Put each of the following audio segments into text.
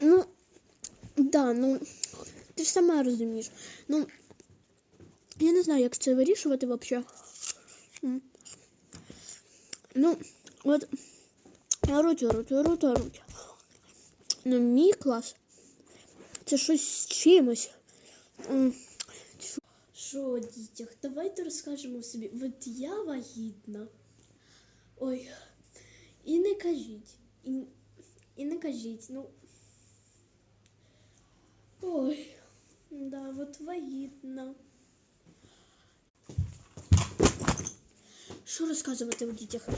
Ну, да, ну, ти ж сама розумієш. Ну, я не знаю, як це вирішувати взагалі. Ну, от, оруть, оруть, оруть, оруть. Ну, мій клас. Це щось з чимось. Що, дітях, давайте розкажемо собі. От я вагітна. Ой. І не кажіть. І, і не кажіть, ну. Ой, да, от вагітна. Що розказувати в дітях?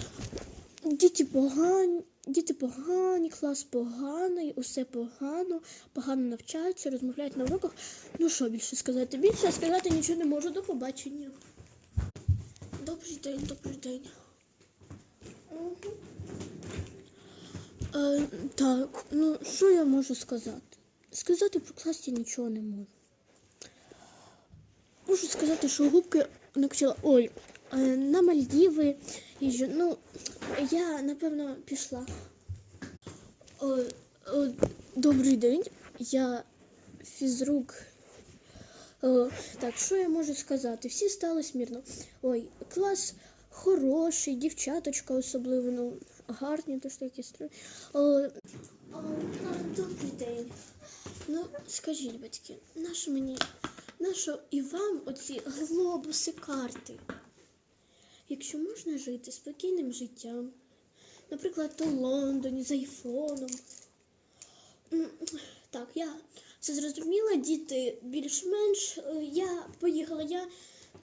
Діти погані, діти погані, клас поганий, усе погано, погано навчаються, розмовляють на уроках. Ну що більше сказати? Більше сказати нічого не можу. До побачення. Добрий день, добрий день. Мгм. Е, так, ну що я можу сказати? Сказати про клас я нічого не можу. Можу сказати, що губки накачала. Ой, е, на Мальдіви їжджу. Ну, я напевно пішла. О, о, добрий день. Я фізрук. О, так, що я можу сказати? Всі стали смірно. Ой, клас хороший, дівчаточка особливо, ну, гарні, то ж такі строї. Добрий день. Ну, скажіть, батьки, нащо мені, нащо і вам оці глобуси карти? Якщо можна жити спокійним життям, наприклад, у Лондоні з айфоном. Так, я все зрозуміла, діти більш-менш. Е, Я поїхала, я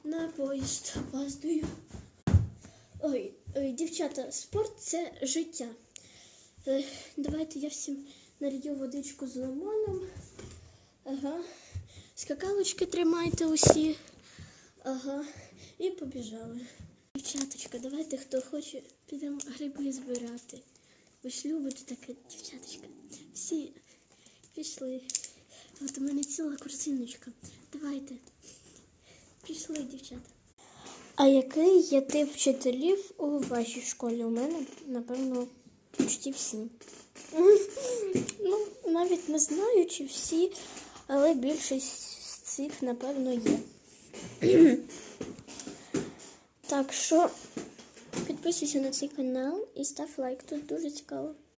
на поїзд опаздую. Ой, ой, дівчата, спорт це життя. Е, Давайте я всім налью водичку з лимоном. Ага. Скакалочки тримайте усі. Ага. І побіжали. Дівчаточка, давайте хто хоче, підемо гриби збирати. Ви ж любите таке, дівчаточка. Всі пішли. От у мене ціла корзиночка. Давайте. Пішли, дівчата. А який є тип вчителів у вашій школі? У мене, напевно, почти всі. Ну, навіть не знаю, чи всі, але більшість з цих, напевно, є. Так що підписуйся на цей канал і став лайк. Тут дуже цікаво.